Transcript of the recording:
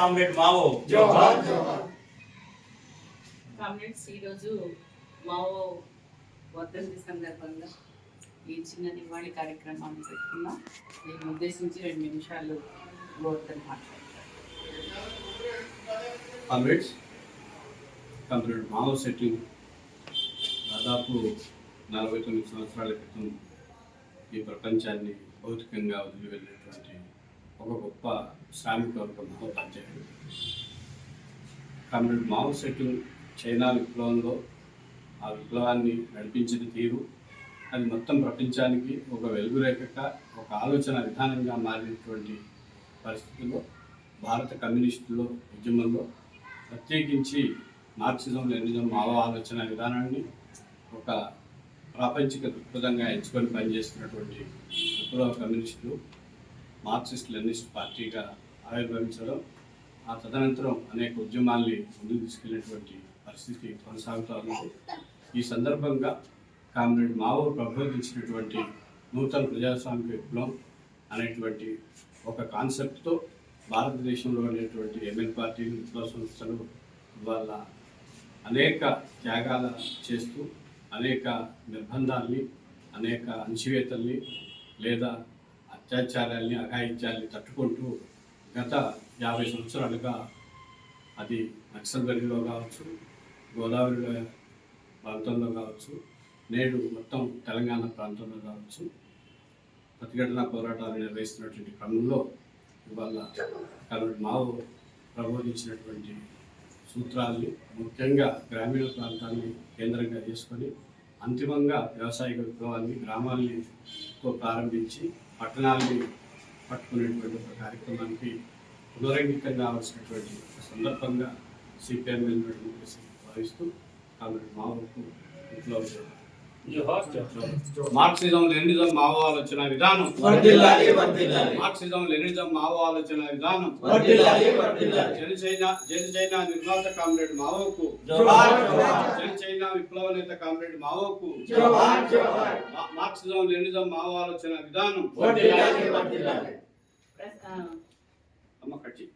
Comrade Mao. జోహార్. జోహార్ comrades ఈరోజు మావో వర్ధంతి సందర్భంగా ఈ చిన్న నివాళి కార్యక్రమాన్ని పెట్టుకున్నాం. దీన్ని ఉద్దేశించి రెండు నిమిషాలు గోవర్ధన్ మాట్లాడతారు. కామ్రేడ్స్ కామ్రేడ్ మావో సెట్టింగ్ దాదాపు నలభై తొమ్మిది సంవత్సరాల క్రితం ఈ ప్రపంచాన్ని భౌతికంగా వదిలి వెళ్ళినటువంటి ఒక గొప్ప శ్రామిక వర్గ మహోపాధ్యాయుడు. కామ్రేడ్ మావో సెట్టింగ్ చైనా విప్లవంలో ఆ విప్లవాన్ని నడిపించిన తీరు అది మొత్తం ప్రపంచానికి ఒక వెలుగురేఖగా ఒక ఆలోచన విధానంగా మారినటువంటి పరిస్థితుల్లో భారత కమ్యూనిస్టులో ఉద్యమంలో ప్రత్యేకించి మార్క్సిజం లెనిజం మావో ఆలోచన విధానాన్ని ఒక ప్రాపంచిక దృక్పథంగా ఎంచుకొని పనిచేస్తున్నటువంటి విప్లవ కమ్యూనిస్టులు మార్క్సిస్ట్ లెనిస్ట్ పార్టీగా ఆవిర్భవించడం ఆ తదనంతరం అనేక ఉద్యమాల్ని ముందుకు తీసుకెళ్ళినటువంటి పరిస్థితి కొనసాగుతూ ఉంది ఈ సందర్భంగా కామ్రేడ్ మావో ప్రబోధించినటువంటి నూతన ప్రజాస్వామిక విప్లవం అనేటువంటి ఒక కాన్సెప్ట్తో భారతదేశంలో ఉండేటువంటి ఎంఎల్ పార్టీలు విప్లవ సంస్థలు వాళ్ళ అనేక త్యాగాల చేస్తూ అనేక నిర్బంధాల్ని అనేక అణచివేతల్ని లేదా అత్యాచారాల్ని అఘాయిత్యాల్ని తట్టుకుంటూ గత యాభై సంవత్సరాలుగా అది నక్సల్బరిలో కావచ్చు గోదావరిలో ప్రాంతంలో కావచ్చు నేడు మొత్తం తెలంగాణ ప్రాంతంలో కావచ్చు ప్రతిఘటన పోరాటాలు నిర్వహిస్తున్నటువంటి క్రమంలో ఇవాళ కాబట్టి మావు ప్రబోధించినటువంటి సూత్రాల్ని ముఖ్యంగా గ్రామీణ ప్రాంతాన్ని కేంద్రంగా చేసుకొని అంతిమంగా వ్యవసాయ విప్లవాన్ని గ్రామాల్ని ప్రారంభించి పట్టణాలని పట్టుకునేటువంటి ఒక కార్యక్రమానికి పునరంగితం కావాల్సినటువంటి సందర్భంగా సిపిఎం భావిస్తూ కాబట్టి మా వరకు ఇంట్లో మార్క్సిజం లెనిజం మావో ఆలోచన విధానం. మార్క్సిజం లెనిజం మావో ఆలోచన విధానం. జన చైనా నిర్మాత కామ్రేడ్ మావోకు. జన చైనా విప్లవ నేత కామ్రేడ్ మావోకు. మార్క్సిజం లెనిజం మావో ఆలోచన విధానం. ఆ, అమ్మ కచ్చి